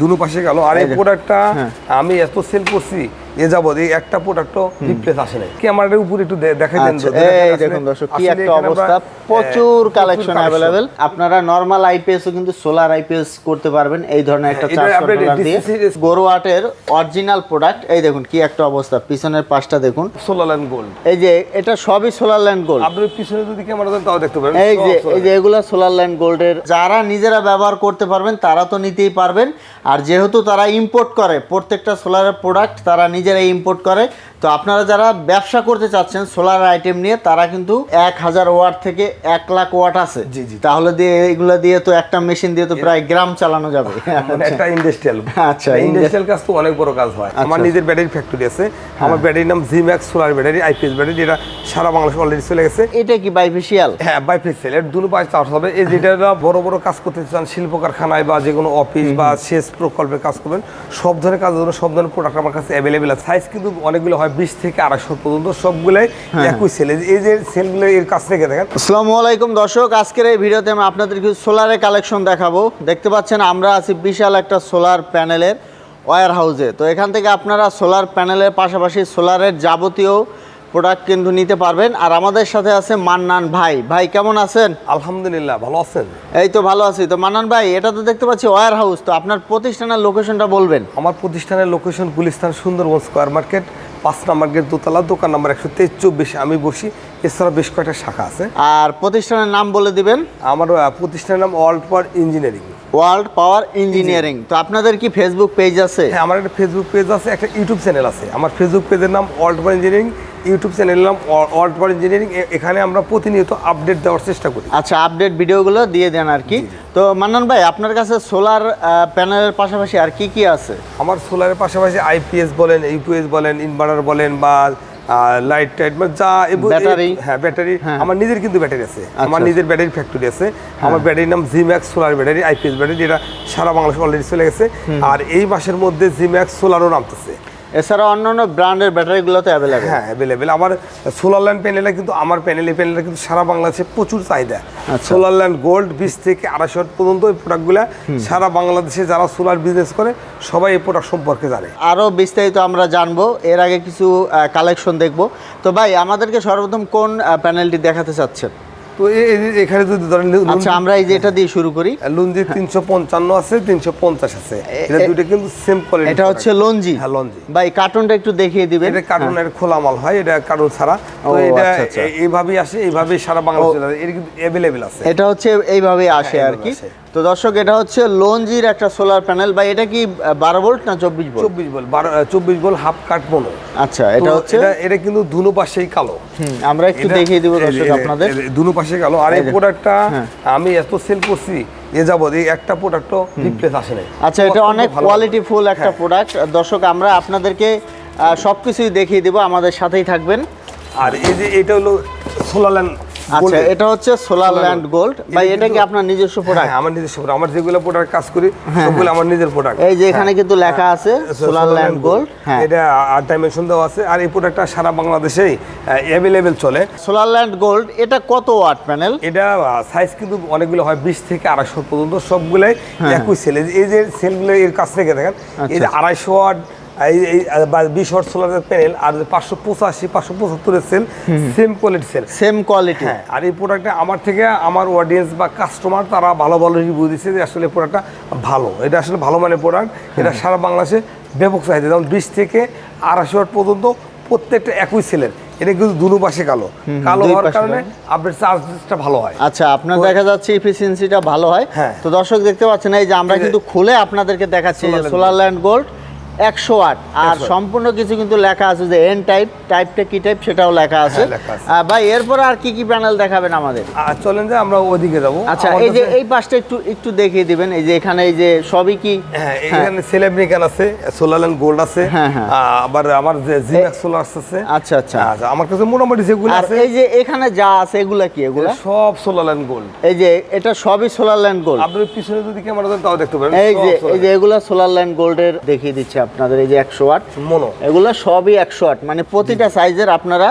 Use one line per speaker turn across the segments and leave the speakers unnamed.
দুনো পাশে গেল আর এই প্রোডাক্টটা
হ্যাঁ।
আমি এত সেল করছি এ এই একটা প্রোডাক্টও রিপ্লেস আসে নাই। কি আমার এর উপরে একটু দেখাই দেন
আচ্ছা এই দেখুন দর্শক কি একটা অবস্থা। প্রচুর কালেকশন আপনারা নরমাল আইপিএসও কিন্তু সোলার আইপিএস করতে পারবেন। এই ধরনের একটা
হ্যাঁ,
চার্জ কন্ট্রোলার দিয়ে। গোরোয়াটের অরিজিনাল প্রোডাক্ট এই দেখুন কি একটা অবস্থা। পিছনের পাশটা দেখুন।
সোলার অ্যান্ড গোল্ড
এই যে এটা সবই সোলার ল্যান্ড গোল্ড
আপনার পিছনে যদি ক্যামেরা দেন তাও দেখতে পারেন
এই যে এই যে এগুলা সোলার ল্যান্ড গোল্ডের যারা নিজেরা ব্যবহার করতে পারবেন তারা তো নিতেই পারবেন। আর যেহেতু তারা ইম্পোর্ট করে প্রত্যেকটা সোলারের প্রোডাক্ট তারা নিজেরাই ইম্পোর্ট করে। তো আপনারা যারা ব্যবসা করতে চাচ্ছেন সোলার আইটেম নিয়ে তারা কিন্তু এক হাজার ওয়াট থেকে এক লাখ ওয়াট আছে।
জি, জি।
তাহলে দিয়ে এগুলা দিয়ে তো একটা মেশিন দিয়ে তো প্রায় গ্রাম চালানো যাবে।
একটা ইন্ডাস্ট্রিয়াল
আচ্ছা,
ইন্ডাস্ট্রিয়াল কাজ তো অনেক বড় কাজ হয়। আমার
আচ্ছা।
নিজের ব্যাটারি ফ্যাক্টরি আছে। আমার ব্যাটারির নাম Gmax solar battery IPS battery এটা সারা বাংলাদেশ অলরেডি চলে গেছে।
এটা কি বাইফেশিয়াল
হ্যাঁ বাইফেক্সেল এর দুটো পাঁচ চার্জ হবে। এই যেটা বড় বড় কাজ করতে চান শিল্প কারখানায় বা যে কোনো অফিস বা সেচ প্রকল্পে কাজ করবেন সব ধরনের কাজের জন্য সব ধরনের প্রোডাক্ট আমার কাছে অ্যাভেলেবেল আছে। সাইজ কিন্তু অনেকগুলো হয়। বিশ থেকে আড়াইশো পর্যন্ত সবগুলোই
হ্যাঁ।
একই সেল এই যে সেলগুলো এর কাছ থেকে দেখেন।
আসসালামু আলাইকুম দর্শক আজকের এই ভিডিওতে আমি আপনাদের কিছু সোলারের কালেকশন দেখাবো। দেখতে পাচ্ছেন আমরা আছি বিশাল একটা সোলার প্যানেলের ওয়্যার হাউসে তো এখান থেকে আপনারা সোলার প্যানেলের পাশাপাশি সোলারের যাবতীয় প্রোডাক্ট কিন্তু নিতে পারবেন। আর আমাদের সাথে আছে মান্নান ভাই। ভাই কেমন আছেন?
আলহামদুলিল্লাহ ভালো আছেন?
এই তো ভালো আছি। তো মান্নান ভাই এটা তো দেখতে পাচ্ছি ওয়্যার হাউস তো আপনার প্রতিষ্ঠানের লোকেশনটা বলবেন।
আমার প্রতিষ্ঠানের location Gulistan Sundarban square market পাঁচ নম্বর গেট দোতলা দোকান নম্বর একশো তেইশ চব্বিশ আমি বসি। এছাড়া বেশ কয়েকটা শাখা আছে।
আর প্রতিষ্ঠানের নাম বলে দিবেন?
আমার প্রতিষ্ঠানের নাম world power engineering.
World power engineering. তো আপনাদের কি ফেসবুক পেজ আছে?
হ্যাঁ আমার একটা ফেসবুক পেজ আছে একটা ইউটিউব চ্যানেল আছে। আমার ফেসবুক পেজের নাম ওয়ার্ল্ড পাওয়ার ইঞ্জিনিয়ারিং। ইউটিউব চ্যানেলের নাম ওয়ার্ল্ড পাওয়ার ইঞ্জিনিয়ারিং এখানে আমরা প্রতিনিয়ত আপডেট দেওয়ার চেষ্টা করি।
আচ্ছা আপডেট ভিডিওগুলো দিয়ে দেন আর কি। তো মান্নান ভাই আপনার কাছে সোলার প্যানেলের পাশাপাশি আর কি কি আছে?
আমার সোলারের পাশাপাশি আইপিএস বলেন ইউপিএস বলেন ইনভার্টার বলেন বা লাইট টাইট বা যা
ব্যাটারি?
হ্যাঁ ব্যাটারি
হ্যাঁ।
আমার নিজের কিন্তু ব্যাটারি আছে। আমার
আচ্ছা।
নিজের ব্যাটারি ফ্যাক্টরি আছে। আমার ব্যাটারির নাম Gmax solar battery IPS battery এটা সারা বাংলাদেশ অলরেডি চলে গেছে। আর এই মাসের মধ্যে জিম্যাক্স সোলারও নামতেছে।
এছাড়া অন্যান্য ব্র্যান্ডের ব্যাটারিগুলো তো অ্যাভেলেবেল
হ্যাঁ অ্যাভেলেবেল আমার সোলার ল্যান্ড প্যানেলে কিন্তু আমার প্যানেল এই প্যানেলে কিন্তু সারা বাংলাদেশে প্রচুর চাহিদা। সোলার ল্যান্ড গোল্ড বিশ থেকে আড়াইশো পর্যন্ত এই প্রোডাক্টগুলো সারা বাংলাদেশে যারা সোলার বিজনেস করে সবাই এই প্রোডাক্ট সম্পর্কে জানে।
আরও বিস্তারিত আমরা জানব। এর আগে কিছু কালেকশন দেখব। তো ভাই আমাদেরকে সর্বপ্রথম কোন প্যানেলটি দেখাতে চাচ্ছেন?
তো এখানে যদি ধরেন
আচ্ছা আমরা এই যে এটা দিয়ে শুরু করি।
লুঞ্জি তিনশো পঞ্চান্ন আছে তিনশো পঞ্চাশ আছে। এটা দুটো কিন্তু সেম কোয়ালিটি
এটা হচ্ছে লঞ্জি।
হ্যাঁ লঞ্জি।
ভাই কার্টুনটা একটু দেখিয়ে দিবেন।
এটা কার্টুনের খোলা মাল হয় এটা কার্টুন ছাড়া। তো এটা
আচ্ছা, আচ্ছা।
এইভাবেই আসে এইভাবেই সারা বাংলাদেশে এটা কিন্তু অ্যাভেলেবেল আছে।
এটা হচ্ছে এইভাবে আসে
হ্যাঁ,
আর কি। তো দর্শক এটা হচ্ছে লঞ্জির একটা সোলার প্যানেল বা এটা কি বারো ভোল্ট না চব্বিশ ভোল্ট
চব্বিশ বল বারো চব্বিশ বল হাফ কাট মনো
আচ্ছা এটা হচ্ছে?
এটা কিন্তু দুনো পাশেই কালো।
আমরা একটু দেখিয়ে দিব দর্শক আপনাদের।
দুনো পাশে গেল আর এই প্রোডাক্টটা
হ্যাঁ।
আমি এত সেল করছি এ যাবত এই একটা প্রোডাক্টও রিপ্লেস আসে নাই।
আচ্ছা এটা অনেক কোয়ালিটি ফুল একটা
হ্যাঁ।
প্রোডাক্ট দর্শক আমরা আপনাদেরকে আহ, সবকিছুই দেখিয়ে দিব আমাদের সাথেই থাকবেন।
আর এই যে এটা হলো সোলার
আচ্ছা এটা হচ্ছে সোলার ল্যান্ড গোল্ড ভাই এটা কি আপনার নিজস্ব প্রোডাক্ট
হ্যাঁ আমার নিজস্ব product। আমার যেগুলো প্রোডাক্ট কাজ করি সবগুলো আমার নিজের প্রোডাক্ট
এই যে এখানে কিন্তু লেখা আছে সোলার ল্যান্ড গোল্ড হ্যাঁ।
এটা আর ডাইমেনশন দেওয়া আছে আর এই প্রোডাক্টটা সারা বাংলাদেশেই অ্যাভেলেবেল চলে।
সোলার ল্যান্ড গোল্ড এটা কত ওয়াট প্যানেল
এটা সাইজ কিন্তু অনেকগুলো হয় বিশ থেকে আড়াইশো পর্যন্ত সবগুলাই
হ্যাঁ,
একই সেল এই যে সেলগুলো এর কাছ থেকে দেখেন এই যে
আচ্ছা।
আড়াইশো ওয়াট এই বিশ ওয়াট সোলারের প্যানেল আর পাঁচশো পঁচাশি পাঁচশো পঁচাত্তরের cell same quality cell
same quality
হ্যাঁ আর এই প্রোডাক্টটা আমার থেকে আমার অডিয়েন্স বা কাস্টমার তারা ভালো ভালো রিভিউ দিচ্ছে যে আসলে প্রোডাক্টটা ভালো। এটা আসলে ভালো মানের প্রোডাক্ট। এটা সারা বাংলাদেশে ব্যাপক চাহিদা। যেমন বিশ থেকে আড়াইশো ওয়াট পর্যন্ত প্রত্যেকটা একই সেলের এটা কিন্তু দুনো পাশে কালো। কালো হওয়ার কারণে আপনার চার্জটা ভালো হয়।
আচ্ছা আপনার দেখা যাচ্ছে এফিসিয়েন্সিটা ভালো হয়।
হ্যাঁ।
তো দর্শক দেখতে পাচ্ছেন এই যে আমরা কিন্তু খুলে আপনাদেরকে দেখাচ্ছি সোলার ল্যান্ড গোল্ড একশো ওয়াট আর সম্পূর্ণ কিছু কিন্তু লেখা আছে যে এন টাইপ টাইপটা কি টাইপ সেটাও লেখা আছে।
হ্যাঁ, আছে।
ভাই এরপরে আর কি কি প্যানেল দেখাবেন আমাদের?
চলেন যে আমরা ওদিকে যাব।
আচ্ছা এই যে এই পাশটা একটু একটু দেখিয়ে দিবেন। এই যে এখানে এই যে সবই কি?
হ্যাঁ এখানে সেলেব্রিকান আছে সোলার অ্যান্ড গোল্ড আছে
হ্যাঁ, হ্যাঁ।
আবার আমার যে জিম্যাক্স সোলার আছে।
আচ্ছা আচ্ছা।
আচ্ছা আমার কাছে মোটামুটি যেগুলো আছে
এই যে এখানে যা আছে এগুলা কি এগুলা?
সব সোলার অ্যান্ড গোল্ড
এই যে এটা সবই সোলার ল্যান্ড গোল্ড
আপনার পিছনে যদি ক্যামেরা দেন তাও দেখতে পারেন
এই যে এই যে এগুলা সোলার ল্যান্ড গোল্ডের দেখিয়ে দিচ্ছে আপনাদের এই যে একশো আট
মনো।
এগুলো সবই একশো আট। মানে প্রতিটা সাইজের আপনারা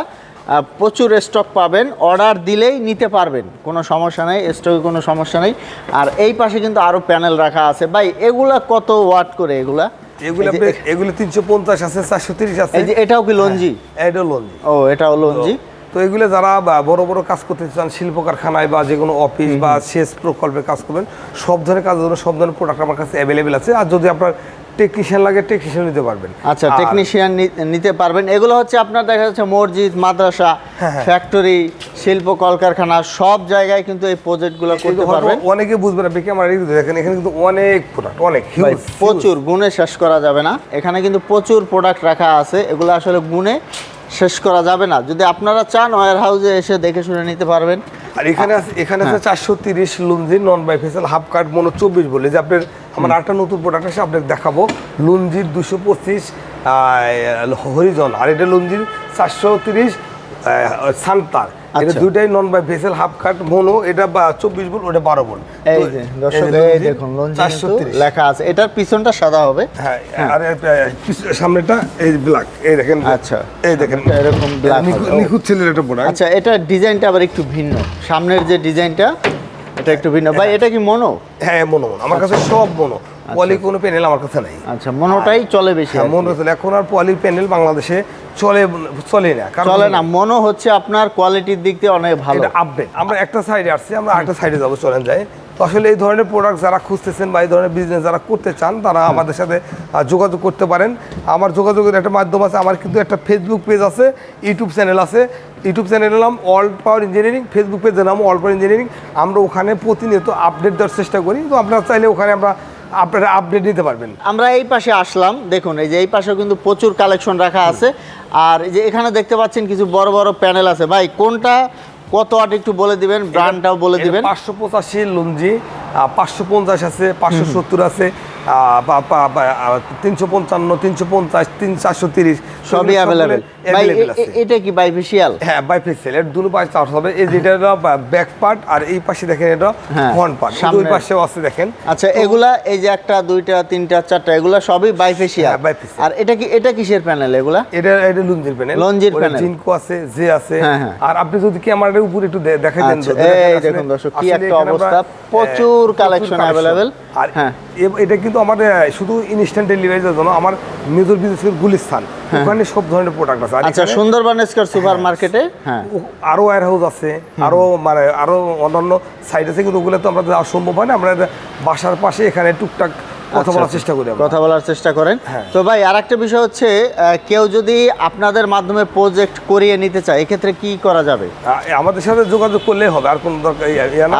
প্রচুর স্টক পাবেন অর্ডার দিলেই নিতে পারবেন কোনো সমস্যা নেই স্টকে কোনো সমস্যা নেই। আর এই পাশে কিন্তু আরও প্যানেল রাখা আছে। ভাই এগুলা কত ওয়াট করে এগুলা?
এগুলো এগুলো তিনশো পঞ্চাশ আছে চারশো তিরিশ আছে।
এটাও কি লঞ্জি
এটা লোন
ও এটাও লঞ্জি
তো এগুলো যারা বড় বড় কাজ করতে চান শিল্প কারখানায় বা যে কোনো অফিস বা সেচ প্রকল্পে কাজ করবেন সব ধরনের কাজের জন্য সব ধরনের প্রোডাক্ট আমার কাছে অ্যাভেলেবেল আছে। আর যদি আপনার টেকনিশিয়ান লাগে টেকনিশিয়ান নিতে পারবেন।
আচ্ছা টেকনিশিয়ান নিতে পারবেন। এগুলো হচ্ছে আপনার দেখা যাচ্ছে মসজিদ মাদ্রাসা
হ্যাঁ, হ্যাঁ।
ফ্যাক্টরি শিল্প কলকারখানা সব জায়গায় কিন্তু এই প্রজেক্টগুলো করতে পারবেন।
অনেকে বুঝবেন না বিকে আমার দেখেন এখানে কিন্তু অনেক প্রোডাক্ট অনেক
প্রচুর গুণে শেষ করা যাবে না। এখানে কিন্তু প্রচুর প্রোডাক্ট রাখা আছে। এগুলো আসলে গুণে শেষ করা যাবে না। যদি আপনারা চান ওয়ার হাউসে এসে দেখে শুনে নিতে পারবেন।
আর এখানে আছে এখানে
হ্যাঁ।
আছে চারশো তিরিশ লুঞ্জি নন বাইফেসাল হাফ কার্ড মনো চব্বিশ বলে। যে আপনার আমার আরেকটা নতুন প্রোডাক্ট আছে আপনাকে দেখাবো। লুঞ্জির দুশো পঁচিশ হরিজন। আর এটা লুঞ্জির চারশো তিরিশ সান্তার। এটা
আচ্ছা।
দুইটাই non bifacial half cut mono এটা বা চব্বিশ বল ওটা বারো বল
এই যে দর্শক দেখুন
চারশো
লেখা আছে। এটার পিছনটা সাদা হবে।
হ্যাঁ আর এর, আহ, সামনেটা এই ব্ল্যাক এই দেখেন
আচ্ছা।
এই দেখেন।
এরকম black
নিখুঁত- ছেলের একটা প্রোডাক্ট
আচ্ছা এটা ডিজাইনটা আবার একটু ভিন্ন। সামনের যে ডিজাইনটা এটা একটু ভিন্ন। ভাই এটা কি মনো
হ্যাঁ মনো মনো আমার কাছে সব মনো পলি কোনো প্যানেল আমার কাছে নাই।
আচ্ছা মনোটাই চলে বেশি আর
মনে হচ্ছে এখন আর পলি প্যানেল বাংলাদেশে চলে চলে না। কারণ
চলে না মনো হচ্ছে আপনার কোয়ালিটির দিক দিয়ে অনেক ভালো।
আপডেট আমরা একটা সাইডে আসছি আমরা আরেকটা সাইডে যাব চলেন যাই। তো আসলে এই ধরনের প্রোডাক্ট যারা খুঁজতেছেন বা এই ধরনের বিজনেস যারা করতে চান তারা আমাদের সাথে যোগাযোগ করতে পারেন। আমার যোগাযোগের একটা মাধ্যম আছে আমার কিন্তু একটা ফেসবুক পেজ আছে ইউটিউব চ্যানেল আছে। ইউটিউব চ্যানেলের নাম অল পাওয়ার ইঞ্জিনিয়ারিং ফেসবুক পেজের নাম অল পাওয়ার ইঞ্জিনিয়ারিং আমরা ওখানে প্রতিনিয়ত আপডেট দেওয়ার চেষ্টা করি। তো আপনারা চাইলে ওখানে আমরা আপনারা আপডেট নিতে পারবেন।
আমরা এই পাশে আসলাম দেখুন এই যে এই পাশে কিন্তু প্রচুর কালেকশন রাখা আছে। আর এই যে এখানে দেখতে পাচ্ছেন কিছু বড় বড় প্যানেল আছে। ভাই কোনটা কত আট একটু বলে দিবেন? ব্র্যান্ডটাও বলে দিবেন।
পাঁচশো পঁচাশি লুঞ্জি পাঁচশো পঞ্চাশ আছে পাঁচশো সত্তর আছে। তিনশো পঞ্চান্ন তিনশো পঞ্চাশ তিন চারশো তিরিশ
সবই অ্যাভেলেবেল এটা কি বাইফেশিয়াল
হ্যাঁ এর দুটো পাশে চার্জ হবে এই যেটা ব্যাক পার্ট আর এই পাশে দেখেন এটা
হ্যাঁ,
ফ্রন্ট পার্ট দুই
সামনে-
পাশেও আছে দেখেন
আচ্ছা এগুলা এই যে একটা দুইটা তিনটা চারটা এগুলা সবই বাইফেশিয়াল
হ্যাঁ,
আর এটা কি এটা কিসের প্যানেল এগুলা
এটা এটা লুঞ্জির প্যানেল
লুঞ্জির panel।
জিনকো আছে যে আছে
হ্যাঁ, হ্যাঁ।
আর আপনি যদি ক্যামেরার উপরে একটু দেখাই দেন
আচ্ছা, এই দেখুন দর্শক, কি একটা অবস্থা। প্রচুর collection। available।
আর
হ্যাঁ।
এটা কিন্তু আমার শুধু ইনস্ট্যান্ট ডেলিভারির জন্য আমার মেজর বিজনেসের গুলিস্তান ওখানে সব ধরনের প্রোডাক্ট আছে।
আচ্ছা সুন্দরবন স্কয়ার সুপার মার্কেটে হ্যাঁ।
ওয়ার আরও ওয়্যার হাউস আছে আরও মানে আরও অন্যান্য সাইড আছে কিন্তু ওগুলো তো আমরা যাওয়া সম্ভব হয় না আমরা বাসার পাশে এখানে টুকটাক কথা
আচ্ছা,
বলার
আচ্ছা।
চেষ্টা করি
কথা বলার চেষ্টা করেন।
হ্যাঁ।
তো ভাই আরেকটা বিষয় হচ্ছে কেউ যদি আপনাদের মাধ্যমে প্রজেক্ট করিয়ে নিতে চায় এক্ষেত্রে কি করা যাবে?
আমাদের সাথে যোগাযোগ করলেই হবে আর কোনো দরকার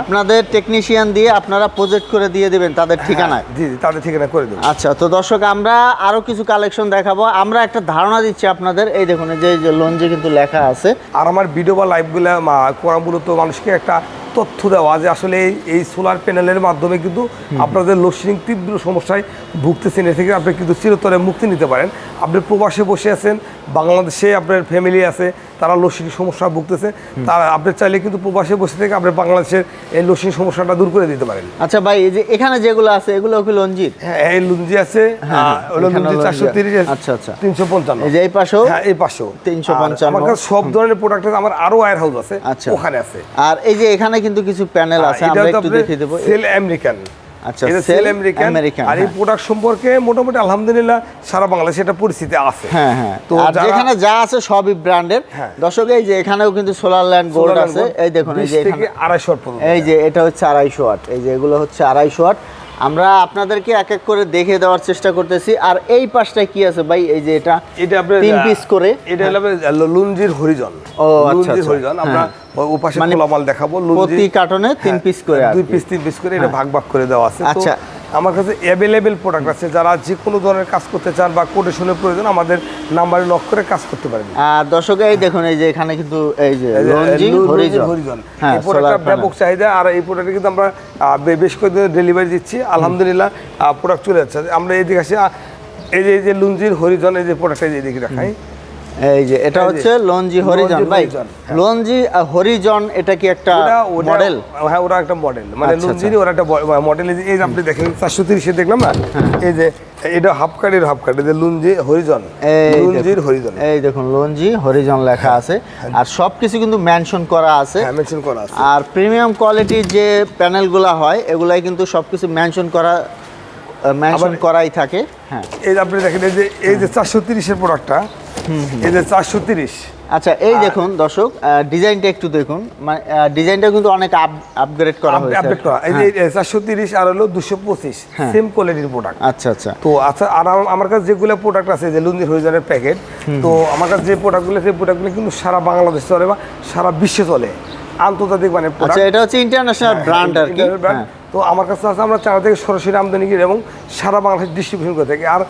আপনাদের টেকনিশিয়ান দিয়ে আপনারা প্রজেক্ট করে দিয়ে দিবেন তাদের ঠিকানায়?
হ্যাঁ, জি জি তাদের ঠিকানা করে দেবো।
আচ্ছা তো দর্শক আমরা আরও কিছু কালেকশন দেখাবো। আমরা একটা ধারণা দিচ্ছি আপনাদের এই দেখুন যে লঞ্চে কিন্তু লেখা আছে।
আর আমার ভিডিও বা লাইভগুলো করা মূলত মানুষকে একটা তথ্য দেওয়া যে আসলে এই এই সোলার প্যানেলের মাধ্যমে কিন্তু আপনাদের লোডশেডিং তীব্র সমস্যায় ভুগতেছেন। এ থেকে আপনি কিন্তু চিরতরে মুক্তি নিতে পারেন। আপনি প্রবাসে বসে আছেন বাংলাদেশে আপনার ফ্যামিলি আছে তারা লোডশেডিং সমস্যা ভুগতেছে। তারা আপনি চাইলে কিন্তু প্রবাসে বসে থেকে আপনি বাংলাদেশের এই লোডশেডিং সমস্যাটা দূর করে দিতে পারেন।
আচ্ছা ভাই এই যে এখানে যেগুলো আছে এগুলো কি লঞ্জির?
হ্যাঁ এই লুঞ্জি আছে
হ্যাঁ,
লুঞ্জি
লুঞ্জি
চারশো তিরিশ
আচ্ছা, আচ্ছা।
তিনশো পঞ্চান্ন।
এই যে এই পাশেও?
হ্যাঁ এই পাঁচশো
355
আমার কাছে সব ধরনের প্রোডাক্ট আছে আমার আরও ওয়্যার হাউস আছে
আচ্ছা।
ওখানে আছে।
আর এই যে এখানে কিন্তু কিছু প্যানেল আছে আমরা একটু দেখিয়ে দেবো।
সেল আমেরিকান
আচ্ছা,
সেল আমেরিকান আর এই
হ্যাঁ।
প্রোডাক্ট সম্পর্কে মোটামুটি আলহামদুলিল্লাহ সারা বাংলাদেশে এটা পরিস্থিতি আছে।
হ্যাঁ হ্যাঁ।
তো
যেখানে যা আছে সবই ব্র্যান্ডের
হ্যাঁ।
দর্শক এই যে এখানেও কিন্তু সোলার ল্যান্ড গোল্ড আছে। এই দেখুন এই যে
আড়াইশো
এই যে এটা হচ্ছে আড়াইশো আট এই যে এগুলো হচ্ছে আড়াইশো ওয়াট। আমরা আপনাদেরকে এক এক করে দেখে দেওয়ার চেষ্টা করতেছি। আর এই পাশটায় কি আছে ভাই? এই যে এটা
এটা আপনি
তিন পিস করে।
এটা হলো লুঞ্জির হরিজন।
ও, আচ্ছা, আচ্ছা।
হরিজন। আমরা ও পাশে
মানে
খোলামাল দেখাবো।
প্রতি কার্টনে তিন
হ্যাঁ,
পিস করে আর
দুই পিস তিন পিস করে এটা ভাগ ভাগ করে দেওয়া আছে। তো
আচ্ছা।
আমার কাছে অ্যাভেলেবেল প্রোডাক্ট আছে। যারা যে কোনো ধরনের কাজ করতে চান বা কোটেশনের প্রয়োজন আমাদের নাম্বারে লক করে কাজ করতে পারেন।
আর দর্শক এই দেখুন এই যে এখানে কিন্তু এই যে হরিজন। হ্যাঁ
এই প্রোডাক্টটা ব্যাপক চাহিদা আর এই প্রোডাক্টে কিন্তু আমরা বেশ কয়েকদিন ডেলিভারি দিচ্ছি। আলহামদুলিল্লাহ প্রোডাক্ট চলে যাচ্ছে। আমরা এইদিকে আসি এই যে এই যে লুঞ্জির হরিজন এই যে প্রোডাক্টটা এই দিকে রাখাই
এই যে এটা হচ্ছে লঞ্জি হরিজন
লঞ্জি
ভাই।
হরিজন, হ্যাঁ।
লঞ্জি হরিজন এটা কি একটা মডেল
হ্যাঁ ওরা একটা মডেল মানে
আচ্ছা,
ওরা একটা মডেল এই যে আপনি দেখেন চারশো তিরিশে দেখলাম না? এই যে এটা হাফ কাটের হাফ কাট যে লুঞ্জি হরিজন লুঞ্জির হরিজন
এই দেখুন লঞ্জি হরিজন লেখা আছে। আর সব কিছু কিন্তু মেনশন করা আছে।
হ্যাঁ মেনশন করা আছে।
আর প্রিমিয়াম কোয়ালিটির যে প্যানেলগুলো হয় এগুলাই কিন্তু সব কিছু মেনশন করা মেনশন করাই থাকে। হ্যাঁ।
এই যে আপনি দেখেন এই যে এই যে চারশো তিরিশের প্রোডাক্টটা এই যে চারশো তিরিশ।
আচ্ছা এই দেখুন দর্শক ডিজাইনটা একটু দেখুন। মানে ডিজাইনটা কিন্তু অনেক আপগ্রেড করা হয়েছে হ্যাঁ।
আপডেট করা। এই যে চারশো তিরিশ আর হলো দুশো পঁচিশ সেম কোয়ালিটির প্রোডাক্ট
আচ্ছা আচ্ছা।
তো আচ্ছা আর আমার কাছে যেগুলো প্রোডাক্ট আছে যে লুঞ্জির হরিজনের প্যাকেট তো আমার কাছে যে প্রোডাক্টগুলো সেই প্রোডাক্টগুলো কিন্তু সারা বাংলাদেশ চলে বা সারা বিশ্বে চলে। আন্তর্জাতিক মানে
আচ্ছা এটা হচ্ছে ইন্টারন্যাশনাল ব্র্যান্ড আর কি। হ্যাঁ।
তো আমার কাছে আছে, আমরা চারা থেকে সরাসরি আমদানি করি এবং সারা বাংলাদেশ ডিস্ট্রিবিউশন করে থাকি। আর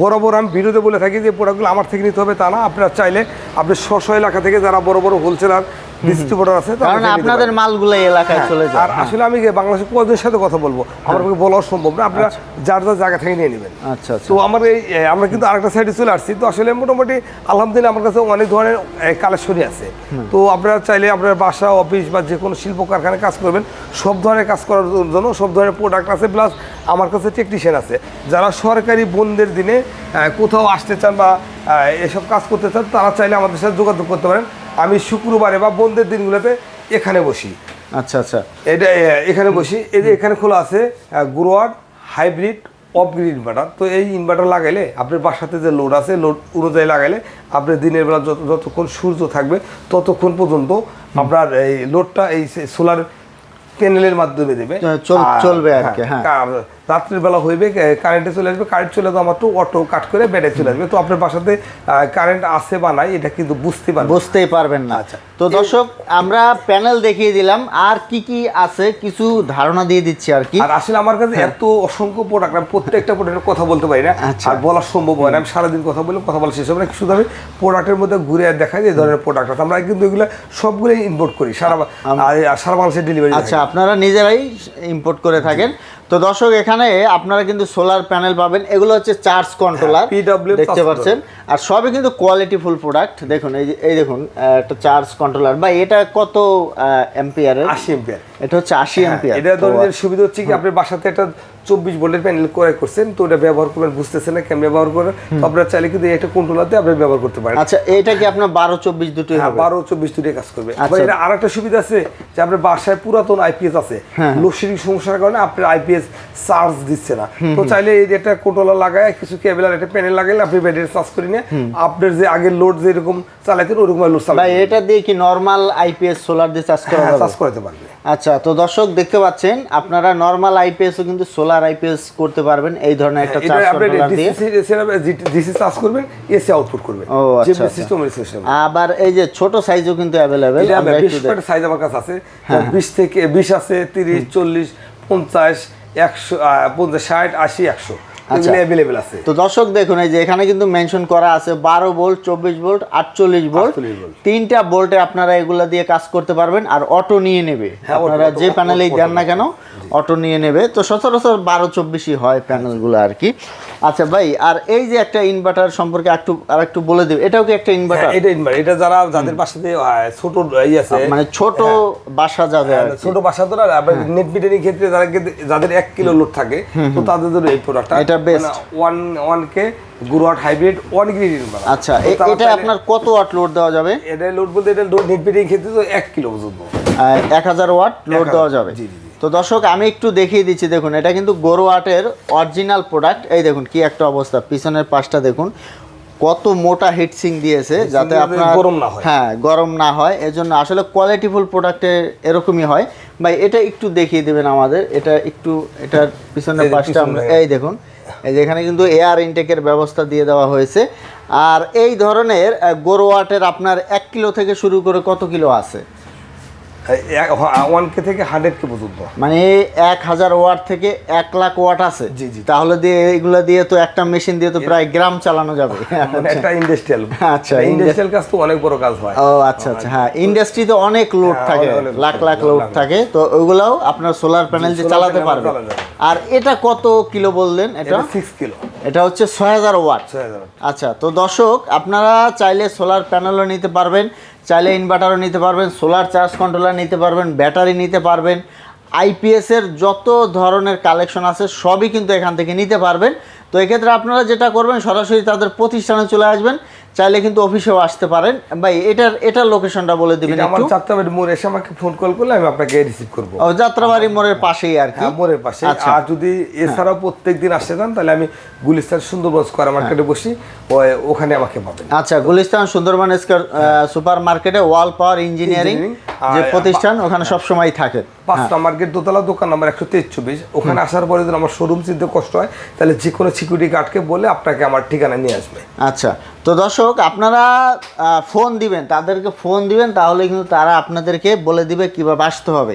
বড় বড় আমি বিরোধে বলে থাকি যে প্রোডাক্টগুলো আমার থেকে নিতে হবে তা না, আপনারা চাইলে আপনি স্ব স্ব এলাকা থেকে যারা বড় বড় হোলসেলার ডিস্ট্রিবিউটর আছে
কারণ আপনাদের মালগুলো এলাকায় চলে
হ্যাঁ,
যায়।
আর আসলে আমি বাংলাদেশের কয়জনের সাথে কথা বলব। আমার পক্ষে বলা সম্ভব না আপনারা যার যার জায়গা থেকে নিয়ে নেবেন।
আচ্ছা আচ্ছা।
তো আমার এই আমরা কিন্তু আরেকটা সাইডে চলে আসছি। তো আসলে মোটামুটি আলহামদুলিল্লাহ আমার কাছে অনেক ধরনের কালেকশনই আছে। তো আপনারা চাইলে আপনার বাসা অফিস বা যে কোনো শিল্প কারখানায় কাজ করবেন। সব ধরনের কাজ করার জন্য সব ধরনের প্রোডাক্ট আছে প্লাস আমার কাছে টেকনিশিয়ান আছে। যারা সরকারি বন্ধের দিনে কোথাও আসতে চান বা এসব কাজ করতে চান তারা চাইলে আমাদের সাথে যোগাযোগ করতে পারেন। আমি শুক্রবারে বা বন্ধের দিনগুলোতে এখানে বসি।
আচ্ছা আচ্ছা।
এটা এখানে বসি। এই যে এখানে খোলা আছে grower hybrid off grid inverter. তো এই ইনভার্টার লাগাইলে আপনার বাসাতে যে লোড আছে লোড অনুযায়ী লাগাইলে আপনি দিনের বেলা যত- যতক্ষণ সূর্য থাকবে ততক্ষণ পর্যন্ত আপনার এই লোডটা এই সোলার প্যানেলের মাধ্যমে দেবে।
চল- চলবে আর কি, হ্যাঁ।
কা- রাত্রির বেলা হইবে কারেন্টে চলে আসবে কারেন্ট চলে তো আমার তো অটো কাট করে বেডে চলে আসবে। তো আপনার বাসাতে কারেন্ট আছে বা নাই এটা কিন্তু বুঝতে পারবেন।
বুঝতেই পারবেন না।
আচ্ছা।
তো দর্শক আমরা প্যানেল দেখিয়ে দিলাম আর কি কি আছে কিছু ধারণা দিয়ে দিচ্ছি আর কি।
আর আসলে আমার কাছে এত অসংখ্য প্রোডাক্ট আমি প্রত্যেকটা প্রোডাক্টের কথা বলতে পারি না।
আচ্ছা।
আর বলা সম্ভব হয় না আমি সারাদিন কথা বলে কথা বলা শেষ হবে না। শুধু আমি প্রোডাক্টের মধ্যে ঘুরে আর দেখাই যে ধরনের প্রোডাক্ট আছে। আমরা কিন্তু এগুলো সবগুলো ইম্পোর্ট করি। সারা সারা বাংলাদেশের ডেলিভারি
আচ্ছা আপনারা নিজেরাই ইম্পোর্ট করে থাকেন। তো দর্শক এখানে আপনারা কিন্তু সোলার প্যানেল পাবেন। এগুলো হচ্ছে চার্জ কন্ট্রোলার
পিডব্লিউ
দেখতে পাচ্ছেন। আর সবই কিন্তু কোয়ালিটি ফুল প্রোডাক্ট দেখুন এই যে এই দেখুন একটা চার্জ কন্ট্রোলার বা এটা কত এম্পিয়ারের
আশি এম্পিয়ার
এটা হচ্ছে আশি এম্পিয়ার
এটা ধরনের সুবিধা হচ্ছে কি আপনি বাসাতে একটা চব্বিশ ভোল্টের প্যানেল ক্রয় করছেন তো এটা ব্যবহার করবেন বুঝতেছেন না কেমন ব্যবহার করেন তো আপনারা চাইলে কিন্তু একটা কন্ট্রোলার দিয়ে আপনি ব্যবহার করতে পারেন।
আচ্ছা এটা কি আপনার বারো চব্বিশ দুটোই
হ্যাঁ বারো চব্বিশ দুটোই কাজ করবে।
আচ্ছা।
আবার এটা আর একটা সুবিধা আছে যে আপনার বাসায় পুরাতন আইপিএস আছে।
হ্যাঁ।
লোডশেডিং সমস্যার কারণে আপনার আইপিএস চার্জ দিচ্ছে না। তো চাইলে এই একটা কন্ট্রোলার লাগায় কিছু কেবল আর একটা প্যানেল লাগাইলে আপনি ব্যাটারি চার্জ করে নিয়ে আপনার যে আগের লোড যেরকম চালাইতেন ওরকম লোড
ভাই এটা দিয়ে কি নর্মাল আইপিএস সোলার দিয়ে চার্জ করা
চার্জ করাতে পারবে।
আচ্ছা তো দর্শক দেখতে পাচ্ছেন আপনারা নর্মাল আইপিএসও কিন্তু সোলার আর আইপিএস করতে পারবেন। এই ধরনের একটা চার্জ কন্ট্রোলার দিয়ে।
ডিসি চার্জ করবেন এসে আউটপুট করবে
ও আচ্ছা সিস্টেম আচ্ছা।
সিস্টেম
আবার এই যে ছোট সাইজও কিন্তু
अवेलेबल
আমরা একটু
সাইজ আমার কাছে আছে।
20
হ্যাঁ। থেকে 20 আছে 30 40 50 100 50
60
80 100 আছে।
তো দর্শক দেখুন এই যে এখানে কিন্তু মেনশন করা আছে বারো ভোল্ট চব্বিশ ভোল্ট আটচল্লিশ ভোল্ট তিনটা ভোল্টে আপনারা এগুলা দিয়ে কাজ করতে পারবেন আর অটো নিয়ে নেবে।
হ্যাঁ,
আপনারা যে প্যানেলেই দেন না কেন অটো নিয়ে নেবে। তো সচরাচর বারো চব্বিশই হয় প্যানেলগুলো আর কি। আচ্ছা ভাই আর এই যে একটা ইনভার্টার সম্পর্কে একটু আর একটু বলে দেবে এটাও কি একটা ইনভার্টার
হ্যাঁ, এটা inverter। এটা যারা যাদের বাসাতে আহ, ছোট ই আছে
মানে ছোট বাসা যাবে
ছোট বাসা তো না নেট মিটারিং ক্ষেত্রে যারা যাদের এক কিলো লোড থাকে তো তাদের জন্য এই প্রোডাক্টটা
এটা best।
One one K Guruhat hybrid on grid inverter
আচ্ছা এটা আপনার কত ওয়াট লোড দেওয়া যাবে?
এটা লোড বলতে এটা নেট মিটারিং ক্ষেত্রে তো এক কিলো পর্যন্ত।
এক হাজার ওয়াট লোড দেওয়া যাবে।
জি, জি।
তো দর্শক আমি একটু দেখিয়ে দিচ্ছি দেখুন এটা কিন্তু গোরো আটের অরিজিনাল প্রোডাক্ট এই দেখুন কি একটা অবস্থা পিছনের পাশটা দেখুন কত মোটা হিটসিং দিয়েছে যাতে আপনার
গরম না হয়।
হ্যাঁ গরম না হয় এজন্য আসলে কোয়ালিটিফুল প্রোডাক্টে এরকমই হয়। ভাই এটা একটু দেখিয়ে দেবেন আমাদের এটা একটু এটার পিছনের পাশটা আমরা এই দেখুন এই যে এখানে কিন্তু এয়ার ইনটেকের ব্যবস্থা দিয়ে দেওয়া হয়েছে। আর এই ধরনের গোরো ওয়াটের আপনার এক কিলো থেকে শুরু করে কত কিলো আছে?
ওয়ান কে থেকে হান্ড্রেড কে পর্যন্ত।
মানে এক হাজার ওয়াট থেকে এক লাখ ওয়াট আছে।
জি, জি।
তাহলে দিয়ে এগুলো দিয়ে তো একটা মেশিন দিয়ে তো প্রায় গ্রাম চালানো যাবে।
মানে একটা ইন্ডাস্ট্রিয়াল
আচ্ছা,
ইন্ডাস্ট্রিয়াল কাজ তো অনেক বড় কাজ হয়।
ও আচ্ছা আচ্ছা। হ্যাঁ ইন্ডাস্ট্রিতে অনেক লোড
হ্যাঁ,
থাকে লাখ লাখ
লোড
লোড থাকে। তো ওগুলাও আপনার সোলার প্যানেল দিয়ে চালাতে পারবে। আর এটা কত কিলো বললেন এটা?
এটা সিক্স কিলো।
এটা হচ্ছে ছয় হাজার ওয়াট। আচ্ছা তো দর্শক আপনারা চাইলে সোলার প্যানেলও নিতে পারবেন। চাইলে ইনভার্টারও নিতে পারবেন সোলার চার্জ কন্ট্রোলার নিতে পারবেন ব্যাটারি নিতে পারবেন। আইপিএসের যত ধরনের কালেকশন আছে, সবই কিন্তু এখান থেকে নিতে পারবেন। তো এক্ষেত্রে আপনারা যেটা করবেন, সরাসরি তাদের প্রতিষ্ঠানে চলে আসবেন। চাইলে কিন্তু অফিসেও আসতে পারেন। ভাই এটার এটার লোকেশনটা বলে দিবেন
আমার চারটা মোড় এসে আমাকে ফোন কল করলে আমি আপনাকে রিসিভ করব।
ও যাত্রাবাড়ি মোড়ের পাশেই আর কি?
হ্যাঁ মোড়ের পাশে।
আচ্ছা।
আর যদি এছাড়াও প্রত্যেক দিন আসতে চান তাহলে আমি গুলিস্তান সুন্দরবন স্কোয়ার মার্কেটে বসি ওখানে আমাকে পাবেন।
আচ্ছা গুলিস্তান সুন্দরবন সুপার মার্কেটে ওয়াল পাওয়ার ইঞ্জিনিয়ারিং যে প্রতিষ্ঠান ওখানে সবসময় থাকে।
পাঁচ নাম্বার গেট দোতলা দোকান নাম্বার একশো তেইশ চব্বিশ ওখানে আসার পরে যদি আমার শোরুম চিনতে কষ্ট হয় তাহলে যে কোনো সিকিউরিটি গার্ডকে বলে আপনাকে আমার ঠিকানা নিয়ে আসবে।
আচ্ছা। তো দর্শক, আপনারা ফোন দিবেন, তাদেরকে ফোন দিবেন, তাহলে কিন্তু তারা আপনাদেরকে বলে দিবে কীভাবে আসতে হবে।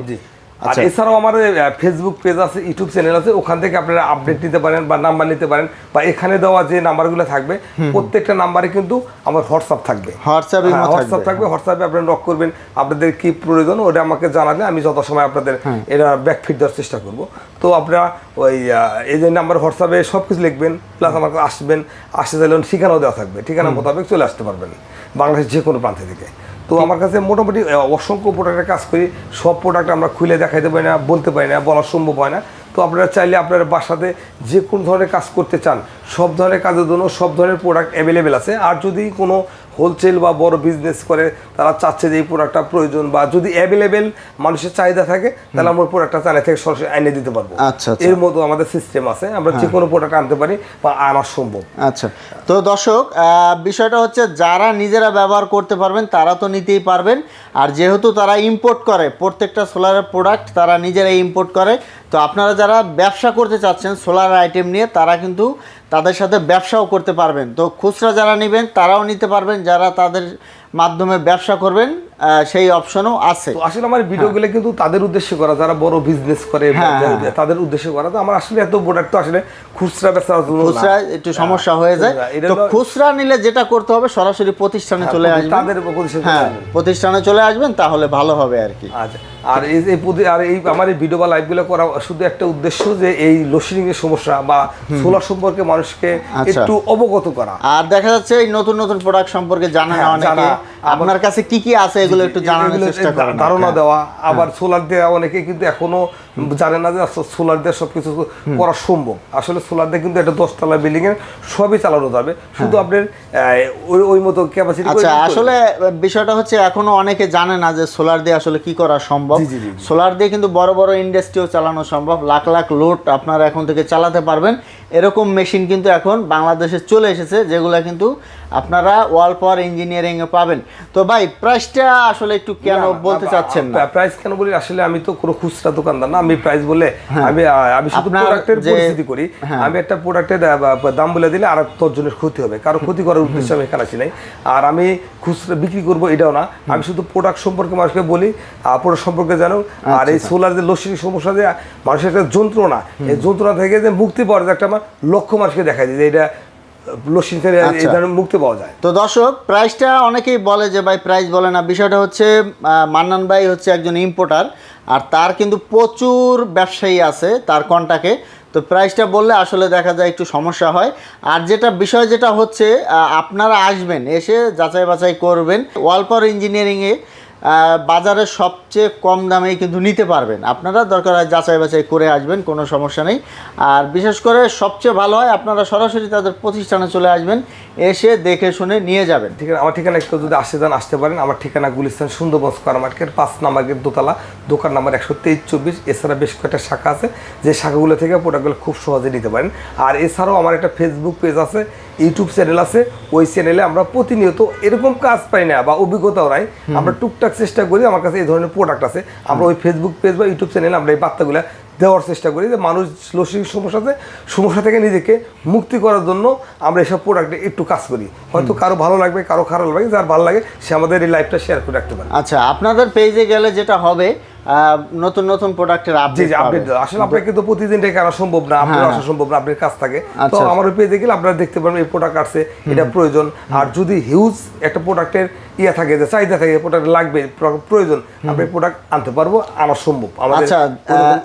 আর
আচ্ছা।
এছাড়াও আমার ফেসবুক পেজ আছে ইউটিউব চ্যানেল আছে ওখান থেকে আপনারা আপডেট নিতে পারেন বা নাম্বার নিতে পারেন বা এখানে দেওয়া যে নাম্বারগুলো থাকবে প্রত্যেকটা নাম্বারে কিন্তু আমার হোয়াটসঅ্যাপ থাকবে।
হোয়াটসঅ্যাপ
হোয়াটসঅ্যাপ
থাকবে।
হোয়াটসঅ্যাপে আপনারা নক করবেন আপনাদের কি প্রয়োজন ওটা আমাকে জানালে আমি যত সময় আপনাদের এটা ব্যাকফিট দেওয়ার চেষ্টা করব। তো আপনারা ওই এই যে নাম্বার হোয়াটসঅ্যাপে সব কিছু লিখবেন প্লাস আমার কাছে আসবেন আসতে চাইলে ঠিকানাও দেওয়া থাকবে ঠিকানা মোতাবেক চলে আসতে পারবেন বাংলাদেশের যে কোনো প্রান্ত থেকে। তো আমার কাছে মোটামুটি অসংখ্য প্রোডাক্টের কাজ করি। সব প্রোডাক্ট আমরা খুলে দেখাইতে পারি না, বলতে পারি না, বলা সম্ভব হয় না। তো আপনারা চাইলে আপনার বাসাতে যে কোন ধরনের কাজ করতে চান, সব ধরনের কাজের জন্য সব ধরনের প্রোডাক্ট অ্যাভেলেবেল আছে। আর যদি কোনো হোলসেল বা বড় বিজনেস করে তারা চাচ্ছে যে এই প্রোডাক্টটা প্রয়োজন বা যদি অ্যাভেলেবেল মানুষের চাহিদা থাকে তাহলে আমরা প্রোডাক্টটা চাইলে থেকে সরাসরি এনে দিতে পারব।
আচ্ছা, আচ্ছা।
এর মতো আমাদের সিস্টেম আছে আমরা যে কোনো প্রোডাক্ট আনতে পারি বা আনা সম্ভব।
আচ্ছা তো দর্শক বিষয়টা হচ্ছে যারা নিজেরা ব্যবহার করতে পারবেন তারা তো নিতেই পারবেন। আর যেহেতু তারা ইম্পোর্ট করে প্রত্যেকটা সোলারের প্রোডাক্ট তারা নিজেরাই ইম্পোর্ট করে তো আপনারা যারা ব্যবসা করতে চাচ্ছেন সোলার আইটেম নিয়ে তারা কিন্তু তাদের সাথে ব্যবসাও করতে পারবেন। তো খুচরা যারা নেবেন, তারাও নিতে পারবেন। যারা তাদের মাধ্যমে ব্যবসা করবেন সেই অপশনও আছে।
তো আসলে আমার ভিডিওগুলো কিন্তু তাদের উদ্দেশ্যে করা যারা বড় বিজনেস করে
হ্যাঁ, হ্যাঁ।
তাদের উদ্দেশ্যে করা তো আমার আসলে এত প্রোডাক্ট তো আসলে খুচরা বেচার জন্য
খুচরা একটু সমস্যা হয়ে যায়।
হ্যাঁ,
তো খুচরা নিলে যেটা করতে হবে সরাসরি প্রতিষ্ঠানে চলে
হ্যাঁ,
আসবেন।
তাদের প্রতিষ্ঠানে চলে
হ্যাঁ
আসবেন।
প্রতিষ্ঠানে চলে আসবেন তাহলে ভালো হবে আর কি।
আচ্ছা আর এই প্রতি- আর এই আমার এই ভিডিও বা লাইভগুলো করা শুধু একটা উদ্দেশ্য যে এই লোডশেডিং এর সমস্যা বা সোলার সম্পর্কে মানুষকে
আচ্ছা।
একটু অবগত করা।
আর দেখা যাচ্ছে এই নতুন নতুন প্রোডাক্ট সম্পর্কে জানা
হ্যাঁ,
অনেকে।
জানা।
আপনার কাছে কি কি আছে এগুলো একটু জানানোর চেষ্টা করেন
ধারণা
হ্যাঁ।
দেওয়া আবার সোলার দেওয়া অনেকে কিন্তু এখনও জানে না যে সোলার দিয়ে সবকিছু করা সম্ভব। আসলে সোলার দিয়ে কিন্তু একটা দশতলা বিল্ডিং এর সবই চালানো যাবে। শুধু আপনার ওই ওই মতো ক্যাপাসিটি
আচ্ছা আসলে বিষয়টা হচ্ছে এখনও অনেকে জানে না যে সোলার দিয়ে আসলে কি করা সম্ভব। সোলার দিয়ে কিন্তু বড় বড় ইন্ডাস্ট্রিও চালানো সম্ভব। লাখ লাখ লোড আপনারা এখন থেকে চালাতে পারবেন। এরকম মেশিন কিন্তু এখন বাংলাদেশে চলে এসেছে যেগুলো কিন্তু আপনারা ওয়াল পাওয়ার ইঞ্জিনিয়ারিং এ পাবেন। তো ভাই প্রাইসটা আসলে একটু কেন বলতে চাচ্ছেন না?
প্রাইস কেন বলি? আসলে আমি তো কোনো খুচরা দোকানদার না। আমি প্রাইস বলে আমি আমি শুধু প্রোডাক্টের পরিস্থিতি করি।
হ্যাঁ।
আমি একটা প্রোডাক্টের দাম বলে দিলে আর দশজনের ক্ষতি হবে। কারও ক্ষতি করার উদ্দেশ্যে আমি এখানে আসি নাই। আর আমি খুচরা বিক্রি করব এটাও না। আমি শুধু প্রোডাক্ট সম্পর্কে মানুষকে বলি প্রোডাক্ট সম্পর্কে জানো আর এই সোলার যে লোডশেডিং সমস্যা যে মানুষের একটা যন্ত্রণা এই যন্ত্রণা থেকে যে মুক্তি পাওয়ার যে একটা আমার লক্ষ্য মানুষকে দেখা দিই যে এটা লোডশেডিং থেকে এই
আচ্ছা।
ধরনের মুক্তি পাওয়া যায়।
তো দর্শক প্রাইসটা অনেকেই বলে যে ভাই প্রাইস বলে না। বিষয়টা হচ্ছে মান্নান ভাই হচ্ছে একজন ইম্পোর্টার আর তার কিন্তু প্রচুর ব্যবসায়ী আছে তার কন্টাকে। তো প্রাইসটা বললে আসলে দেখা যায় একটু সমস্যা হয়। আর যেটা বিষয় যেটা হচ্ছে আপনারা আসবেন এসে যাচাই বাছাই করবেন। ওয়ালপার ইঞ্জিনিয়ারিংয়ে বাজারে সবচেয়ে কম দামেই কিন্তু নিতে পারবেন। আপনারা দরকার হয় যাচাই বাছাই করে আসবেন, কোনো সমস্যা নেই। আর বিশেষ করে সবচেয়ে ভালো হয় আপনারা সরাসরি তাদের প্রতিষ্ঠানে চলে আসবেন, এসে দেখে শুনে নিয়ে যাবেন।
ঠিক আছে আমার ঠিকানা একটু যদি আসতে যান আসতে পারেন, আমার ঠিকানা গুলিস্তান সুন্দরবন স্কোয়ার মার্কেট, পাঁচ নাম্বার গেট দোতলা, দোকান নাম্বার একশো তেইশ চব্বিশ। এছাড়া বেশ কয়েকটা শাখা আছে, যে শাখাগুলো থেকে প্রোডাক্টগুলো খুব সহজে নিতে পারেন। আর এছাড়াও আমার একটা ফেসবুক পেজ আছে ইউটিউব চ্যানেল আছে ওই চ্যানেলে আমরা প্রতিনিয়ত এরকম কাজ পাই না বা অভিজ্ঞতাও নাই। আমরা টুকটাক চেষ্টা করি আমার কাছে এই ধরনের প্রোডাক্ট আছে। আমরা ওই ফেসবুক পেজ বা ইউটিউব চ্যানেলে আমরা এই বার্তাগুলো দেওয়ার চেষ্টা করি যে মানুষ লসির সমস্যাতে সমস্যা থেকে নিজেকে মুক্তি করার জন্য আমরা এসব প্রোডাক্টে একটু কাজ করি। হয়তো কারও ভালো লাগবে কারও খারাপ লাগবে যার ভালো লাগে সে আমাদের এই লাইফটা শেয়ার করে রাখতে পারে।
আচ্ছা আপনাদের পেজে গেলে যেটা হবে নতুন নতুন প্রোডাক্টের আপডেট
জি আপডেট আসলে আপনাকে তো প্রতিদিন ডেকে আনা সম্ভব না আপনার
হ্যাঁ।
আসা সম্ভব না আপনার কাজ থাকে। তো
আচ্ছা।
আমার পেজে গেলে আপনারা দেখতে পারবেন এই প্রোডাক্ট আসছে এটা প্রয়োজন। আর যদি হিউজ একটা প্রোডাক্টের ইয়ে থাকে যে চাহিদা থাকে প্রোডাক্ট লাগবে প্রয়োজন আপনি প্রোডাক্ট আনতে পারব আনা সম্ভব। আমাদের
আচ্ছা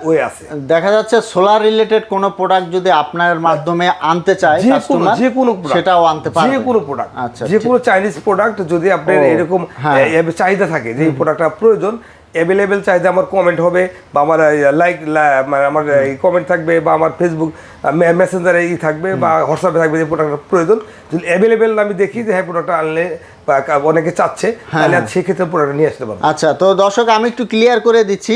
ওই আছে।
দেখা যাচ্ছে সোলার রিলেটেড কোন প্রোডাক্ট যদি আপনার মাধ্যমে আনতে চায়
যে কোনো
কাস্টমার
যে কোনো
সেটাও আনতে পারবে।
যে কোনো প্রোডাক্ট
আচ্ছা
যে কোনো চাইনিজ প্রোডাক্ট যদি আপনার এরকম
হ্যাঁ।
চাহিদা থাকে যে প্রোডাক্টটা প্রয়োজন অ্যাভেলেবেল চাইতে আমার কমেন্ট হবে বা আমার লাইক মানে আমার কমেন্ট থাকবে বা আমার ফেসবুক মেসেঞ্জারে ই থাকবে বা হোয়াটসঅ্যাপে থাকবে যে প্রোডাক্টটা প্রয়োজন। যদি অ্যাভেলেবেল আমি দেখি যে হ্যাঁ প্রোডাক্টটা আনলে বা অনেকে চাচ্ছে তাহলে আর সেক্ষেত্রে প্রোডাক্টটা নিয়ে আসতে পারব।
আচ্ছা তো দর্শক আমি একটু ক্লিয়ার করে দিচ্ছি।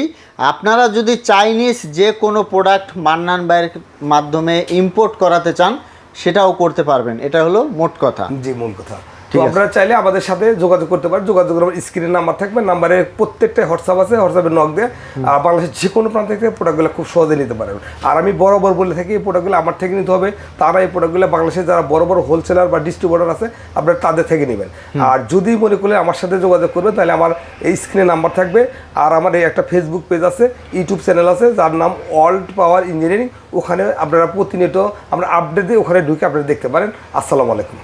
আপনারা যদি চাইনিজ যে কোনো প্রোডাক্ট মান্নান ভাইয়ের মাধ্যমে ইম্পোর্ট করাতে চান সেটাও করতে পারবেন। এটা হলো মোট কথা।
জি মূল কথা। তো আপনারা চাইলে আমাদের সাথে যোগাযোগ করতে পারেন। যোগাযোগ আমার স্ক্রিনের নাম্বার থাকবে নাম্বারে প্রত্যেকটা হোয়াটসঅ্যাপ আছে হোয়াটসঅ্যাপে নক দিয়ে আর বাংলাদেশের যে কোনো প্রান্ত থেকে প্রোডাক্টগুলো খুব সহজে নিতে পারেন। আর আমি বরাবর বলে থাকি এই প্রোডাক্টগুলো আমার থেকে নিতে হবে। তারা এই প্রোডাক্টগুলো বাংলাদেশের যারা বড় বড় হোলসেলার বা ডিস্ট্রিবিউটার আছে আপনারা তাদের থেকে নেবেন। আর যদি মনে করলে আমার সাথে যোগাযোগ করবেন তাহলে আমার এই স্ক্রিনে নাম্বার থাকবে। আর আমার এই একটা ফেসবুক পেজ আছে ইউটিউব চ্যানেল আছে যার নাম অল্ড পাওয়ার ইঞ্জিনিয়ারিং ওখানে আপনারা প্রতিনিয়ত আমরা আপডেট দিয়ে ওখানে ঢুকে আপনারা দেখতে পারেন। আসসালামু আলাইকুম।